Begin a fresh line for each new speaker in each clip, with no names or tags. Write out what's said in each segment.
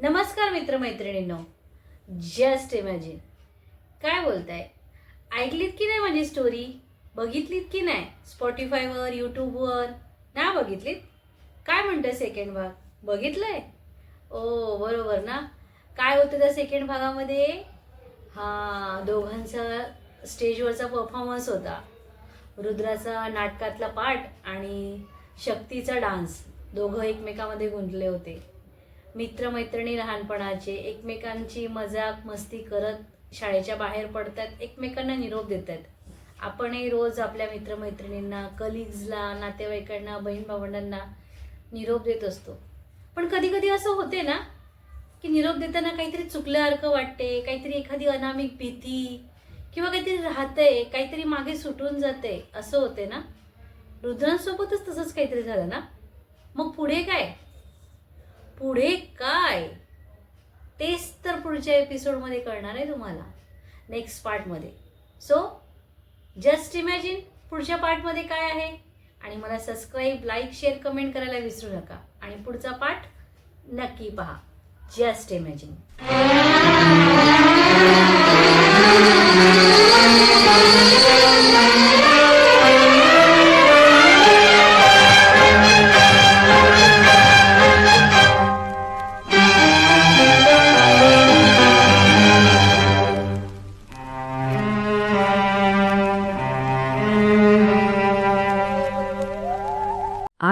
नमस्कार मित्रमैत्रिणींनो. Just imagine काय बोलताय? ऐकलीत की नाही माझी स्टोरी बघितलीत की नाही? स्पॉटीफायवर यूट्यूबवर ना बघितलीत? काय म्हणते सेकंड भाग? बघितलंय? ओ बरोबर ना? काय होतं त्या सेकंड भागामध्ये? हां दोघांचा स्टेजवरचा परफॉर्मन्स होता. रुद्राचा नाटकातला पाठ आणि शक्तीचा डान्स दोघं एकमेकामध्ये गुंतले होते. मित्रमैत्रिणी लहानपणाचे एकमेकांची मजाक मस्ती करत शाळेच्या बाहेर पडतात एकमेकांना निरोप देत आहेत आपणही रोज आपल्या मित्रमैत्रिणींना कलिग्जला नातेवाईकांना बहीण भावंडांना निरोप देत असतो. पण कधी कधी असं होते ना की निरोप देताना काहीतरी चुकल्यासारखं वाटते काहीतरी एखादी अनामिक भीती किंवा काहीतरी राहतंय काहीतरी मागे सुटून जाते असं होते ना. रुद्रांसोबतच तसंच काहीतरी झालं ना. मग पुढे काय? पुढे काय? तेच तर पुढच्या एपिसोडमध्ये कळणार आहे तुम्हाला. नेक्स्ट पार्टमध्ये सो जस्ट इमॅजिन पुढच्या पार्टमध्ये काय आहे? आणि मला सबस्क्राईब लाईक शेअर कमेंट करायला विसरू नका. आणि पुढचा पार्ट नक्की पहा. जस्ट इमॅजिन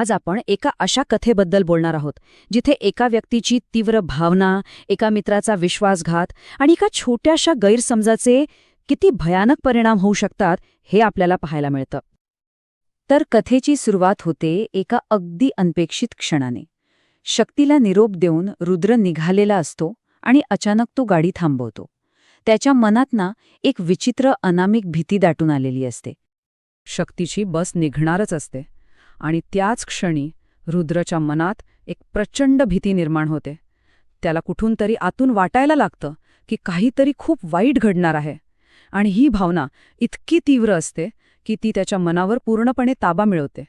आज आपण एका अशा कथेबद्दल बोलणार आहोत जिथे एका व्यक्तीची तीव्र भावना एका मित्राचा विश्वासघात आणि एका छोट्याशा गैरसमजाचे किती भयानक परिणाम होऊ शकतात हे आपल्याला पाहायला मिळतं. तर कथेची सुरुवात होते एका अगदी अनपेक्षित क्षणाने. शक्तीला निरोप देऊन रुद्र निघालेला असतो आणि अचानक तो गाडी थांबवतो. त्याच्या मनात ना एक विचित्र अनामिक भीती दाटून आलेली असते. शक्तीची बस निघणारच असते. आणि त्याच क्षणी रुद्रच्या मनात एक प्रचंड भीती निर्माण होते. त्याला कुठून तरी आतून वाटायला लागतं की काहीतरी खूप वाईट घडणार आहे. आणि ही भावना इतकी तीव्र असते की ती त्याच्या मनावर पूर्णपणे ताबा मिळवते.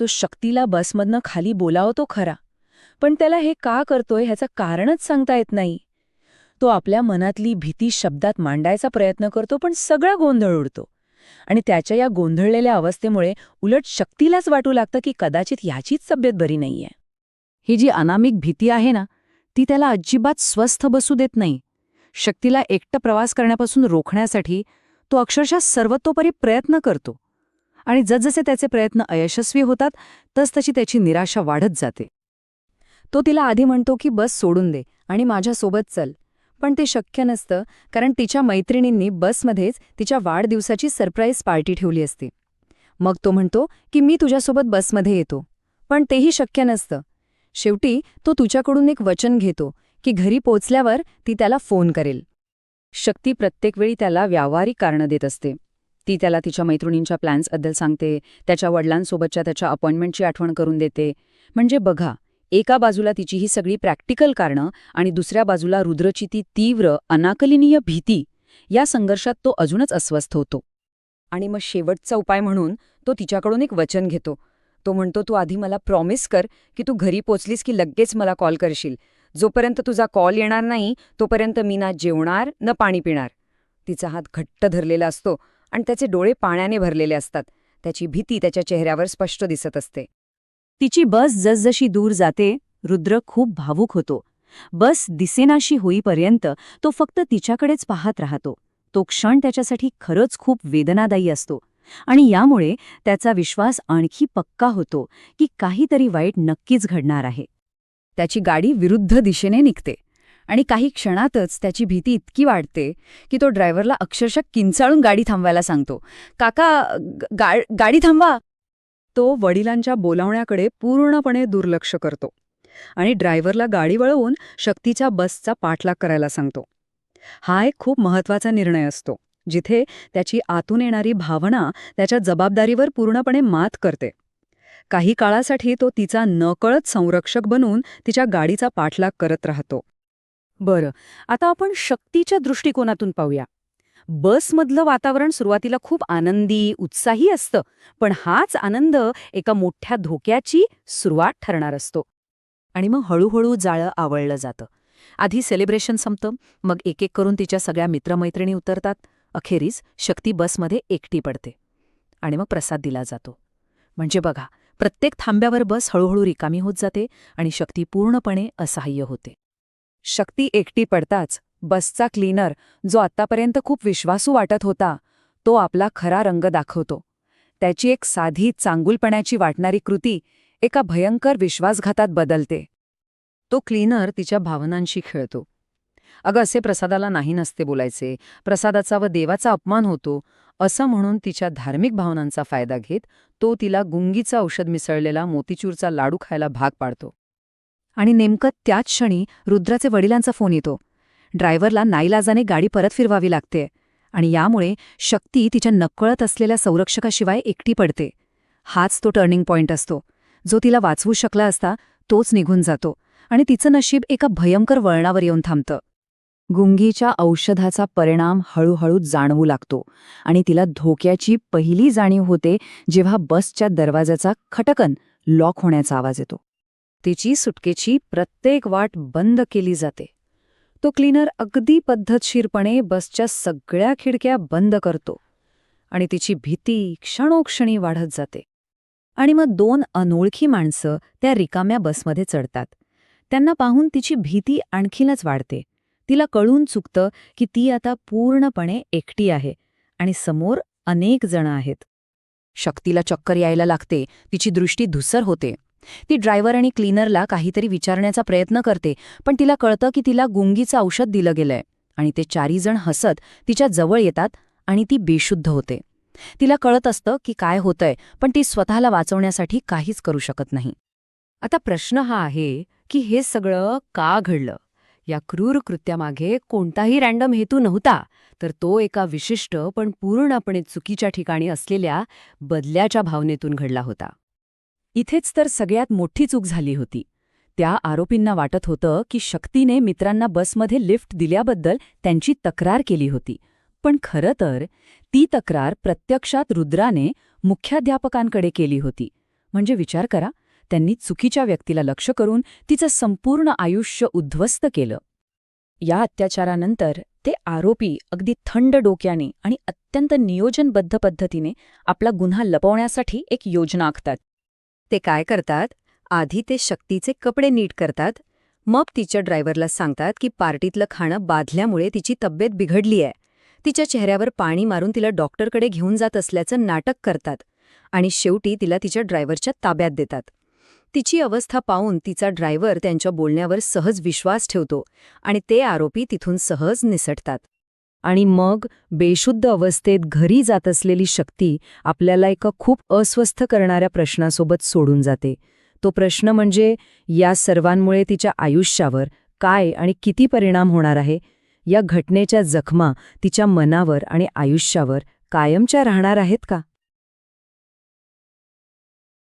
तो शक्तीला बसमधनं खाली बोलावतो खरा. पण त्याला हे का करतोय ह्याचं कारणच सांगता येत नाही. तो आपल्या मनातली भीती शब्दात मांडायचा प्रयत्न करतो पण सगळा गोंधळ उडतो. आणि त्याच्या या गोंधळलेल्या अवस्थेमुळे उलट शक्तीलाच वाटू लागतं की कदाचित ह्याचीच तब्येत बरी नाहीये. ही जी अनामिक भीती आहे ना ती त्याला अजिबात स्वस्थ बसू देत नाही. शक्तीला एकटं प्रवास करण्यापासून रोखण्यासाठी तो अक्षरशः सर्वतोपरी प्रयत्न करतो. आणि जसजसे त्याचे प्रयत्न अयशस्वी होतात तसतशी त्याची निराशा वाढत जाते. तो तिला आधी म्हणतो की बस सोडून दे आणि माझ्यासोबत चल. पण ते शक्य नसतं कारण तिच्या मैत्रिणींनी बसमध्येच तिच्या वाढदिवसाची सरप्राईज पार्टी ठेवली असते. मग तो म्हणतो की मी तुझ्यासोबत बसमध्ये येतो. पण तेही शक्य नसतं. शेवटी तो तुझ्याकडून एक वचन घेतो की घरी पोचल्यावर ती त्याला फोन करेल. शक्ती प्रत्येक वेळी त्याला व्यावहारिक कारणं देत असते. ती त्याला तिच्या मैत्रिणींच्या प्लॅन्सबद्दल सांगते त्याच्या वडिलांसोबतच्या त्याच्या अपॉइंटमेंटची आठवण करून देते. म्हणजे बघा एका बाजूला तिची ही सगळी प्रॅक्टिकल कारणं आणि दुसऱ्या बाजूला रुद्रची ती तीव्र अनाकलनीय भीती या संघर्षात तो अजूनच अस्वस्थ होतो. आणि मग शेवटचा उपाय म्हणून तो तिच्याकडून एक वचन घेतो. तो म्हणतो तू आधी मला प्रॉमिस कर की तू घरी पोचलीस की लगेच मला कॉल करशील. जोपर्यंत तुझा कॉल येणार नाही तोपर्यंत मी ना जेवणार न पाणी पिणार. तिचा हात घट्ट धरलेला असतो आणि त्याचे डोळे पाण्याने भरलेले असतात. त्याची भीती त्याच्या चेहऱ्यावर स्पष्ट दिसत असते. तिची बस जसजशी दूर जाते रुद्र खूप भावूक होतो. बस दिसेनाशी होईपर्यंत तो फक्त तिच्याकडेच पाहत राहतो. तो क्षण त्याच्यासाठी खरंच खूप वेदनादायी असतो. आणि यामुळे त्याचा विश्वास आणखी पक्का होतो की काहीतरी वाईट नक्कीच घडणार आहे. त्याची गाडी विरुद्ध दिशेने निघते आणि काही क्षणातच त्याची भीती इतकी वाढते की तो ड्रायव्हरला अक्षरशः किंचाळून गाडी थांबवायला सांगतो. काका गा गाडी थांबवा. तो वडिलांच्या बोलावण्याकडे पूर्णपणे दुर्लक्ष करतो आणि ड्रायव्हरला गाडी वळवून शक्तीच्या बसचा पाठलाग करायला सांगतो. हा एक खूप महत्त्वाचा निर्णय असतो जिथे त्याची आतून येणारी भावना त्याच्या जबाबदारीवर पूर्णपणे मात करते. काही काळासाठी तो तिचा नकळत संरक्षक बनून तिच्या गाडीचा पाठलाग करत राहतो. बरं आता आपण शक्तीच्या दृष्टिकोनातून पाहूया. बसमधलं वातावरण सुरुवातीला खूप आनंदी उत्साही असतं पण हाच आनंद एका मोठ्या धोक्याची सुरुवात ठरणार असतो. आणि मग हळूहळू जाळं आवळलं जातं. आधी सेलिब्रेशन संपतं मग एक एक करून तिच्या सगळ्या मित्रमैत्रिणी उतरतात. अखेरीस शक्ती बसमध्ये एकटी पडते. आणि मग प्रसाद दिला जातो. म्हणजे बघा प्रत्येक थांब्यावर बस हळूहळू रिकामी होत जाते आणि शक्ती पूर्णपणे असहाय्य होते. शक्ती एकटी पडताच बसचा क्लीनर जो आत्तापर्यंत खूप विश्वासू वाटत होता तो आपला खरा रंग दाखवतो. त्याची एक साधी चांगुलपणाची वाटणारी कृती एका भयंकर विश्वासघातात बदलते. तो क्लीनर तिच्या भावनांशी खेळतो. अगं असे प्रसादाला नाही नसते बोलायचे. प्रसादाचा व देवाचा अपमान होतो. असं म्हणून तिच्या धार्मिक भावनांचा फायदा घेत तो तिला गुंगीचं औषध मिसळलेला मोतीचूरचा लाडू खायला भाग पाडतो. आणि नेमकं त्याच क्षणी रुद्राचे वडिलांचा फोन येतो. ड्रायव्हरला नाईलाजाने गाडी परत फिरवावी लागते आणि यामुळे शक्ती तिच्या नकळत असलेल्या संरक्षकाशिवाय एकटी पडते. हाच तो टर्निंग पॉइंट असतो. जो तिला वाचवू शकला असता तोच निघून जातो आणि तिचं नशीब एका भयंकर वळणावर येऊन थांबतं. गुंगीच्या औषधाचा परिणाम हळूहळू जाणवू लागतो आणि तिला धोक्याची पहिली जाणीव होते जेव्हा बसच्या दरवाजाचा खटकन लॉक होण्याचा आवाज येतो. तिची सुटकेची प्रत्येक वाट बंद केली जाते. तो क्लीनर अगदी पद्धतशीरपणे बसच्या सगळ्या खिडक्या बंद करतो आणि तिची भीती क्षणोक्षणी वाढत जाते. आणि मग दोन अनोळखी माणसं त्या रिकाम्या बसमध्ये चढतात. त्यांना पाहून तिची भीती आणखीनच वाढते. तिला कळून चुकतं की ती आता पूर्णपणे एकटी आहे आणि समोर अनेक जण आहेत. शक्तीला चक्कर यायला लागते. तिची दृष्टी धुसर होते. ती ड्रायव्हर आणि क्लीनरला काहीतरी विचारण्याचा प्रयत्न करते पण तिला कळतं की तिला गुंगीचं औषध दिलं गेलंय आणि ते चारी जण हसत तिच्या जवळ येतात आणि ती बेशुद्ध होते. तिला कळत असतं की काय होतंय पण ती स्वतःला वाचवण्यासाठी काहीच करू शकत नाही. आता प्रश्न हा आहे की हे सगळं का घडलं? या क्रूर कृत्यामागे कोणताही रँडम हेतू नव्हता तर तो एका विशिष्ट पण पूर्णपणे चुकीच्या ठिकाणी असलेल्या बदल्याच्या भावनेतून घडला होता. इथेच तर सगळ्यात मोठी चूक झाली होती. त्या आरोपींना वाटत होतं की शक्तीने मित्रांना बसमध्ये लिफ्ट दिल्याबद्दल त्यांची तक्रार केली होती. पण खरं तर ती तक्रार प्रत्यक्षात रुद्राने मुख्याध्यापकांकडे केली होती. म्हणजे विचार करा त्यांनी चुकीच्या व्यक्तीला लक्ष करून तिचं संपूर्ण आयुष्य उद्ध्वस्त केलं. या अत्याचारानंतर ते आरोपी अगदी थंड डोक्याने आणि अत्यंत नियोजनबद्ध पद्धतीने आपला गुन्हा लपवण्यासाठी एक योजना आखतात. ते काय करतात? आधी ते शक्तीचे कपडे नीट करतात. मग तिच्या ड्रायव्हरला सांगतात की पार्टीतलं खाणं बाधल्यामुळे तिची तब्येत बिघडली आहे तिच्या चेहऱ्यावर पाणी मारून तिला डॉक्टरकडे घेऊन जात असल्याचं नाटक करतात आणि शेवटी तिला तिच्या ड्रायव्हरच्या ताब्यात देतात. तिची अवस्था पाहून तिचा ड्रायव्हर त्यांच्या बोलण्यावर सहज विश्वास ठेवतो आणि ते आरोपी तिथून सहज निसटतात. आणि मग बेशुद्ध अवस्थेत घरी जात असलेली शक्ती आपल्याला एका खूप अस्वस्थ करणाऱ्या प्रश्नासोबत सोडून जाते. तो प्रश्न म्हणजे या सर्वांमुळे तिच्या आयुष्यावर काय आणि किती परिणाम होणार आहे? या घटनेच्या जखमा तिच्या मनावर आणि आयुष्यावर कायमच्या राहणार आहेत का?